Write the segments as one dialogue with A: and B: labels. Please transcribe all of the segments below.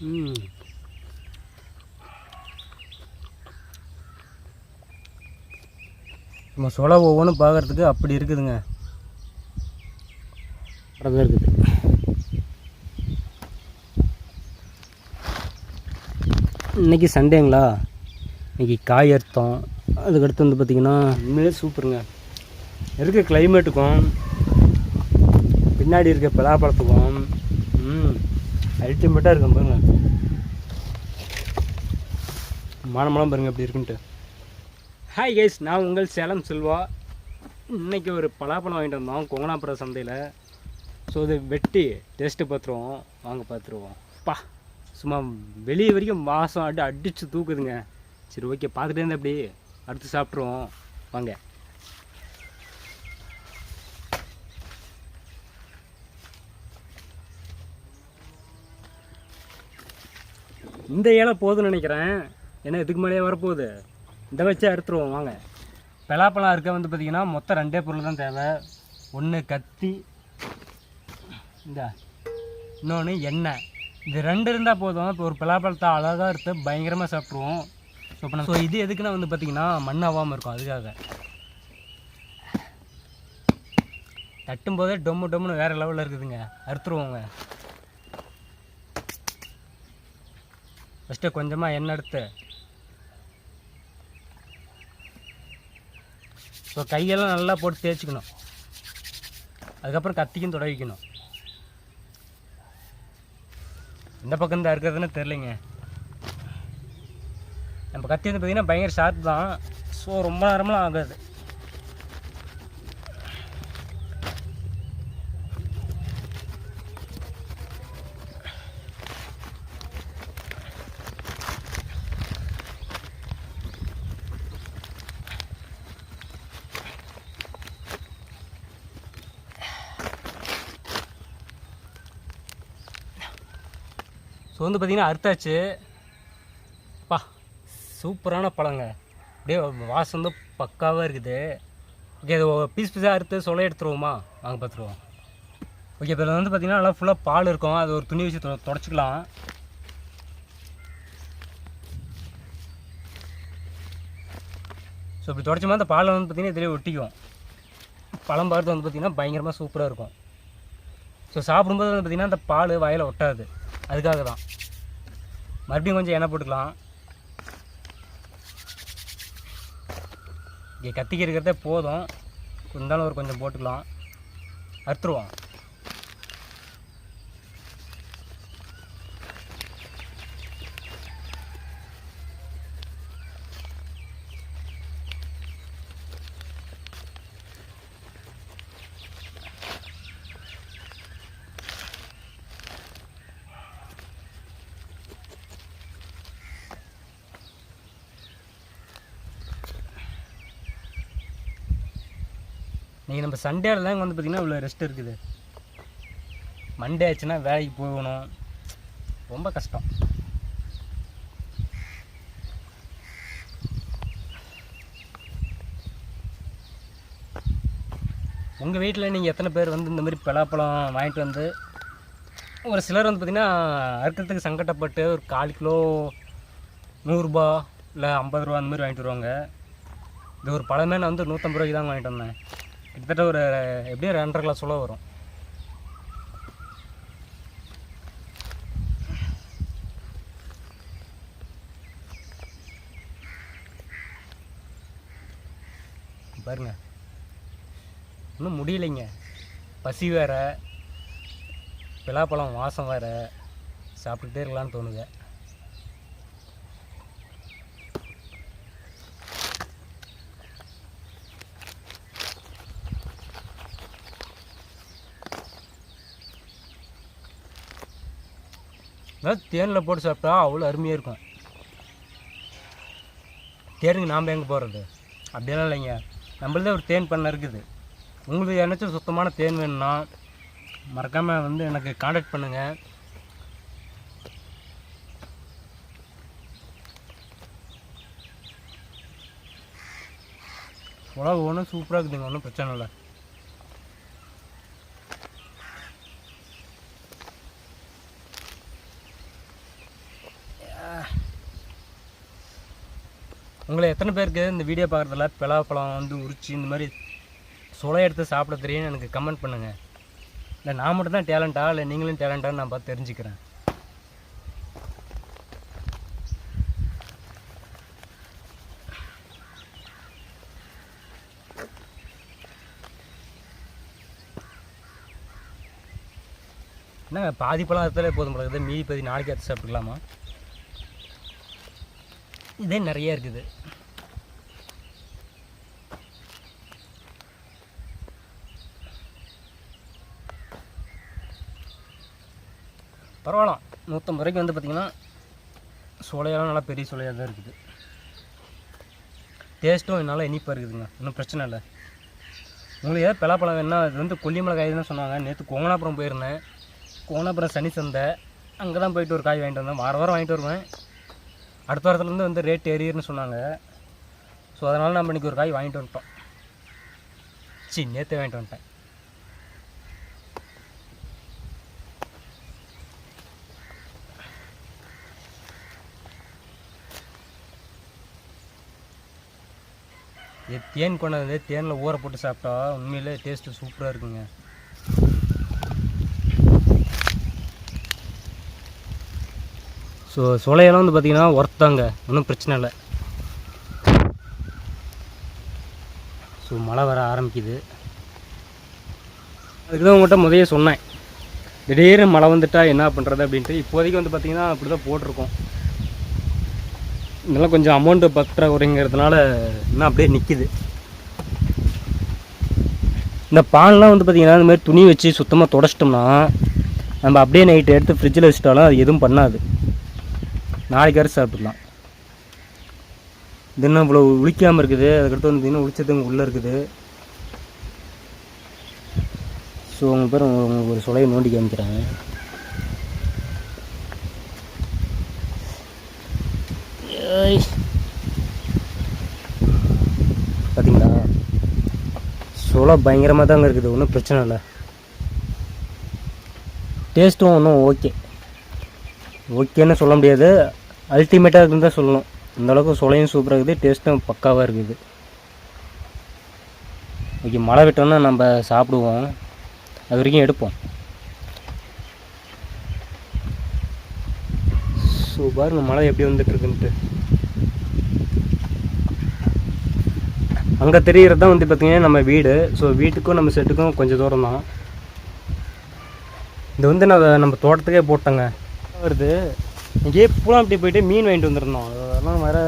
A: ம். நம்ம சொலை ஒவ்வொன்றும் பார்க்குறதுக்கு அப்படி இருக்குதுங்க. அப்புறம் இருக்குது இன்னைக்கு சண்டேங்களா? இன்னைக்கு காய் அறுத்தோம். அதுக்கடுத்து வந்து பார்த்திங்கன்னா உண்மையிலே சூப்பருங்க. இருக்க கிளைமேட்டுக்கும் பின்னாடி இருக்க பலாப்பழத்துக்கும் அல்டிமேட்டாக இருக்கும் பாருங்க. மானமெல்லாம் பாருங்கள் எப்படி இருக்குன்ட்டு. ஹாய் கைஸ் நான் உங்கள் சேலம் செல்வா. இன்னைக்கு ஒரு பலாப்பழம் வாங்கிட்டு வந்தோம் கொங்கனாப்புற சந்தையில். ஸோ இது வெட்டி டேஸ்ட்டு பார்த்துருவோம். வாங்க பார்த்துருவோம். பா சும்மா வெளியே வரைக்கும் வாசம் அடி அடித்து தூக்குதுங்க. சரி ஓகே பார்த்துட்டே இருந்தா எப்படி? அடுத்து சாப்பிட்ருவோம் வாங்க. இந்த இலை போதும்னு நினைக்கிறேன். ஏன்னா இதுக்கு மேலேயே வரப்போகுது. இந்த வச்சு அறுத்துருவோம் வாங்க. பலாப்பழம் இருக்க வந்து பார்த்திங்கன்னா மொத்தம் ரெண்டே பொருள் தான் தேவை. ஒன்று கத்தி இந்த இன்னொன்று எண்ணெய். இது ரெண்டு இருந்தால் போதும். இப்போ ஒரு பலாப்பழத்தை அழகாக எடுத்து பயங்கரமாக சாப்பிட்ருவோம் ஸோ இப்போ ஸோ இது எதுக்குன்னா வந்து பார்த்திங்கன்னா மண் ஆகாமல் இருக்கும். அதுக்காக. தட்டும் போதே டொம்மு டொம்முன்னு வேறு லெவலில் இருக்குதுங்க. அறுத்துருவோங்க. ஃபஸ்ட்டு கொஞ்சமாக எண்ணெய் எடுத்து ஸோ கையெல்லாம் நல்லா போட்டு தேய்ச்சிக்கணும். அதுக்கப்புறம் கத்திக்கும் தொட வைக்கணும் இந்த பக்கம் தான் இருக்கிறதுன்னு தெரிலிங்க நம்ம கத்தி வந்து பார்த்திங்கன்னா பயங்கர ஷார்ப் தான். ஸோ ரொம்ப நேரமெலாம் ஆகாது. ஸோ வந்து பார்த்திங்கன்னா அறுத்தாச்சு. பா சூப்பரான பழங்க. அப்படியே வாசம் வந்து பக்காவாக இருக்குது. ஓகே இது பீஸ் பீஸாக அறுத்து சொலை எடுத்துருவோமா? வாங்க பார்த்துருவோம் ஓகே இதில் வந்து பார்த்திங்கன்னா நல்லா ஃபுல்லாக பால் இருக்கும். அது ஒரு துணி வச்சு தொடச்சிக்கலாம். ஸோ இப்படி தொடச்சோமா அந்த பாலை வந்து பார்த்திங்கன்னா இதிலே ஒட்டிக்கும் பழம் பார்த்து வந்து பார்த்திங்கன்னா பயங்கரமாக சூப்பராக இருக்கும். ஸோ சாப்பிடும்போது வந்து பார்த்திங்கன்னா அந்த பால் வாயில் ஒட்டாது. அதுக்காக தான் மறுபடியும் கொஞ்சம் எண்ணெய் போட்டுக்கலாம். இங்கே கத்திக்கு இருக்கிறதே போதும். இருந்தாலும் ஒரு கொஞ்சம் போட்டுக்கலாம். அறுத்துருவோம். நீங்கள் நம்ம சண்டேல தான் வந்து பார்த்திங்கன்னா இவ்வளோ ரெஸ்ட் இருக்குது. மண்டே ஆச்சுன்னா வேலைக்கு போகணும். ரொம்ப கஷ்டம். உங்கள் வீட்டில் நீங்கள் எத்தனை பேர் வந்து இந்த மாதிரி பலாப்பழம் வாங்கிட்டு வந்து ஒரு சிலர் வந்து பார்த்திங்கன்னா அறுக்கிறதுக்கு சங்கடப்பட்டு ஒரு கால் கிலோ நூறுரூபா இல்லை ஐம்பது ரூபா அந்த மாதிரி வாங்கிட்டு வருவாங்க. இது ஒரு பழமே நான் வந்து நூற்றம்பது ரூபாய்க்கு தான் வாங்கிட்டு வந்தேன். கிட்டத்தட்ட ஒரு எப்படியும் ரெண்டரை கிளாஸ் உள்ள வரும். பாருங்க. இன்னும் முடியலைங்க. பசி வேற. பலாப்பழம் வாசம் வேற. சாப்பிட்டுட்டே இருக்கலான்னு தோணுங்க அதாவது தேனில் போட்டு சாப்பிட்டா அவ்வளோ அருமையாக இருக்கும். தேனுக்கு நாம் எங்கே போகிறது அப்படியெல்லாம் இல்லைங்க. நம்மளதே ஒரு தேன் பண்ண இருக்குது. உங்களுக்கு என்னச்சும் சுத்தமான தேன் வேணும்னா மறக்காமல் வந்து எனக்கு காண்டாக்ட் பண்ணுங்கள் உலகம் ஒன்றும் சூப்பராக இருக்குதுங்க. ஒன்றும் பிரச்சனை இல்லை. உங்களை எத்தனை பேருக்கு இந்த வீடியோ பார்க்குறதுல பலாப்பழம் வந்து உரிச்சு இந்த மாதிரி சுளை எடுத்து சாப்பிட தெரியும்னு எனக்கு கமெண்ட் பண்ணுங்கள் இல்லை நான் மட்டும் தான் டேலண்டா இல்லை நீங்களும் டேலண்டான்னு நான் பார்த்து தெரிஞ்சுக்கிறேன். என்ன பாதி பழம் அறுத்தாலே போதும் போல இருக்குது. மீதி பாதி நாளைக்கு அறுத்து சாப்பிட்டுக்கலாமா? இதே நிறைய இருக்குது. பரவாயில்ல. நூற்றம்பது ரூபாய்க்கு வந்து பார்த்திங்கன்னா சோலையெல்லாம் நல்லா பெரிய சோலையாக தான் இருக்குது. டேஸ்ட்டும் நல்லா இனிப்பாக இருக்குதுங்க. ஒன்றும் பிரச்சனை இல்லை. உங்களுக்கு ஏதாவது பலாப்பழம் வேணுன்னா இது வந்து கொல்லிமலை தான் சொன்னாங்க. நேற்று கோங்கனாபுரம் போயிருந்தேன். கோங்கனாபுரம் சனி சந்தை. அங்கே தான் போயிட்டு ஒரு காய் வாங்கிட்டு வந்தேன். வார வாரம் வாங்கிட்டு வருவேன். அடுத்த வாரத்துலேருந்து வந்து ரேட் ஏறிடுன்னு சொன்னாங்க. ஸோ அதனால் நம்ம இன்றைக்கி ஒரு காய் வாங்கிட்டு வந்துட்டோம். சி நேற்று வாங்கிட்டு வந்துட்டேன். இது தேன் கொண்டாந்து தேனில் ஊற போட்டு சாப்பிட்டா உண்மையிலே டேஸ்ட்டு சூப்பராக இருக்குங்க. ஸோ சொலையெல்லாம் வந்து பார்த்திங்கன்னா ஒர்த்தாங்க. ஒன்றும் பிரச்சனை இல்லை. ஸோ மழை வர ஆரம்பிக்குது. அதுக்கு தான் உங்கள்கிட்ட முதைய சொன்னேன். திடீர்னு மழை வந்துட்டா என்ன பண்ணுறது அப்படின்ட்டு. இப்போதைக்கு வந்து பார்த்திங்கன்னா அப்படி தான் போட்டிருக்கோம். இதெல்லாம் கொஞ்சம் அமௌண்ட்டு பற்றாக்குறைங்கிறதுனால இன்னும் அப்படியே நிற்கிது இந்த பால்லாம் வந்து பார்த்திங்கன்னா இந்த மாதிரி துணி வச்சு சுத்தமாக தொடச்சிட்டோம்னா நம்ம அப்படியே நைட்டு எடுத்து ஃப்ரிட்ஜில் வச்சுட்டாலும் அது எதுவும் பண்ணாது. நாளைக்கு அரைச்சி சாப்பிட்லாம். இது இன்னும் இவ்வளோ உளிக்காமல் இருக்குது. அதுக்கடுத்து வந்து இன்னும் உளிச்சதுங்க உள்ளே இருக்குது. ஸோ உங்கள் பேர் உங்களுக்கு ஒரு சுலையை நோண்டி காமிக்கிறாங்க ஏய். பார்த்தீங்களா சுலை பயங்கரமாக தாங்க இருக்குது. ஒன்றும் பிரச்சனை இல்லை. டேஸ்ட்டும் ஒன்றும் ஓகே ஓகேன்னு சொல்ல முடியாது. அல்டிமேட்டாக இருக்குன்னு தான் சொல்லணும் அந்தளவுக்கு சுளையும் சூப்பராக இருக்குது டேஸ்ட்டும் பக்காவாக இருக்குது. ஓகே மழை விட்டோன்னா நம்ம சாப்பிடுவோம். அது வரைக்கும் எடுப்போம். ஸோ பாருங்க மழை எப்படி வந்துட்டுருக்குன்ட்டு. அங்கே தெரிகிறது தான் வந்து பார்த்திங்கன்னா நம்ம வீடு. ஸோ வீட்டுக்கும் நம்ம செட்டுக்கும் கொஞ்சம் தூரம் தான். இது வந்து நான் நம்ம தோட்டத்துக்கே போட்டேங்க. வருது. இங்கேயே பூலாம் அப்படி போயிட்டு மீன் வாங்கிட்டு வந்துருந்தோம். அதெல்லாம் வேற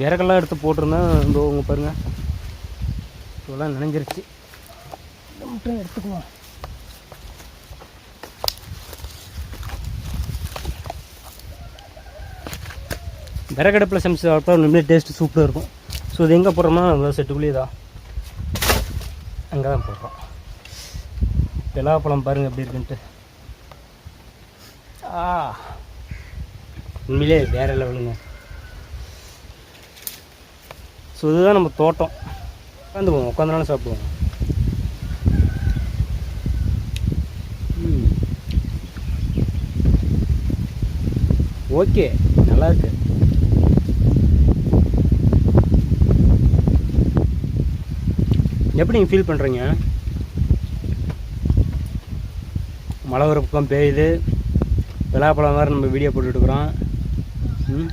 A: விறகெல்லாம் எடுத்து போட்டிருந்தேன். இந்த உங்க பாருங்க. இதெல்லாம் நினைஞ்சிருச்சு. மட்டும் எடுத்துக்குவோம். விறகடுப்பில் சமைச்சு சாப்பிட்டா உண்மையிலே டேஸ்ட்டு சூப்பராக இருக்கும். ஸோ இது எங்கே போடுறோம்னா அந்த செட்டுக்குள்ளேயே தான். அங்கே தான் போடுறோம். பலாப்பழம் பாருங்கள் எப்படி இருக்குன்ட்டு. ஆ. உண்மையிலே வேற லெவலுங்க. ஸோ இதுதான் நம்ம தோட்டம். உட்காந்துக்குவோம் உட்காந்துனாலும் சாப்பிடுவோம். ம். ஓகே நல்லா இருக்கு. எப்படி நீங்கள் ஃபீல் பண்ணுறீங்க மழை ஒரு பக்கம் பெய்யுது. விழாப்பழம் வேறு நம்ம வீடியோ போட்டுட்ருக்குறோம் ம்.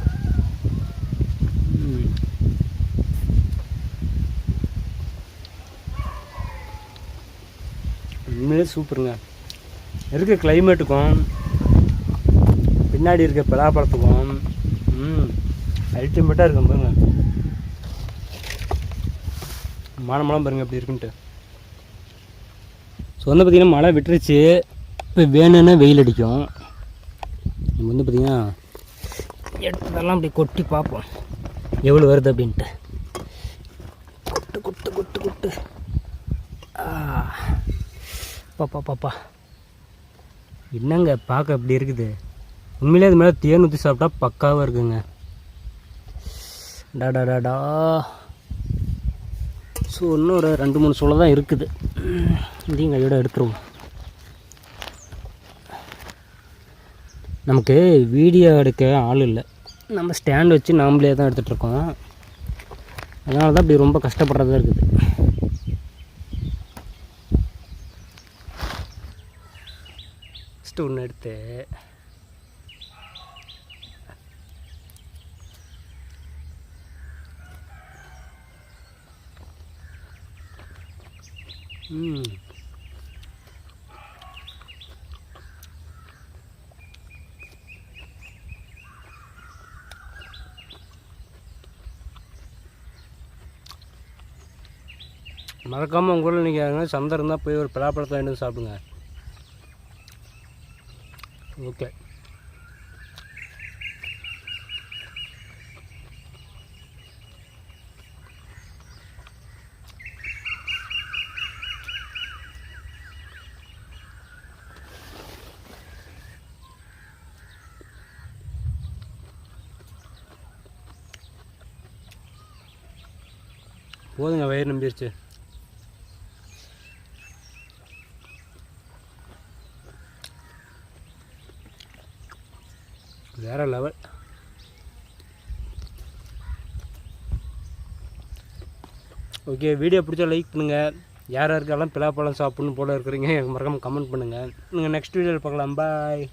A: உண்மையிலே சூப்பருங்க. இருக்க கிளைமேட்டுக்கும் பின்னாடி இருக்க பலாப்பழத்துக்கும் ம் அல்டிமேட்டாக இருக்கும் பாருங்க. மானமெல்லாம் பாருங்கள் எப்படி இருக்குன்ட்டு. ஸோ வந்து பார்த்திங்கன்னா மழை விட்டுருச்சு. இப்போ வேணும்னா வெயில் அடிக்கும். நம்ம வந்து பார்த்திங்கன்னா எடுத்ததெல்லாம் அப்படி கொட்டி பார்ப்போம். எவ்வளோ வருது அப்படின்ட்டு? கொட்டு கொட்டு கொட்டு கொட்டு. பாப்பா பாப்பா என்னங்க பார்க்க அப்படி இருக்குது? உண்மையிலே அது மேலே தேன் ஊற்றி சாப்பிட்டா பக்காவாக இருக்குங்க. டாடா டாடா ஸோ இன்னும் ஒரு ரெண்டு மூணு சோளை தான் இருக்குது இதையும் கையோட எடுத்துருவோம். நமக்கு வீடியோ எடுக்க ஆள் இல்லை. நம்ம ஸ்டாண்ட் வச்சு நாம்ளே தான் எடுத்துகிட்ருக்கோம் அதனால தான் இப்படி ரொம்ப கஷ்டப்படுறதா இருக்குது. ஃபஸ்ட்டு ஒன்று எடுத்து. ம். மறக்காமல் உங்கள் ஊரில் நீங்கள் சந்தை இருந்தால் போய் ஒரு பலாப்பழத்தை வாங்கிட்டு வந்து சாப்பிடுங்க. ஓகே போதுங்க வயிறு நம்பிடுச்சு வேற லெவல் ஓகே வீடியோ பிடிச்சா லைக் பண்ணுங்கள் யார் யாருக்கெல்லாம் பிலாப்பழம் சாப்பிட்ணும் போல இருக்கிறீங்க எனக்கு மறக்காமல் கமெண்ட் பண்ணுங்கள் நீங்கள் நெக்ஸ்ட் வீடியோவில் பார்க்கலாம். பாய்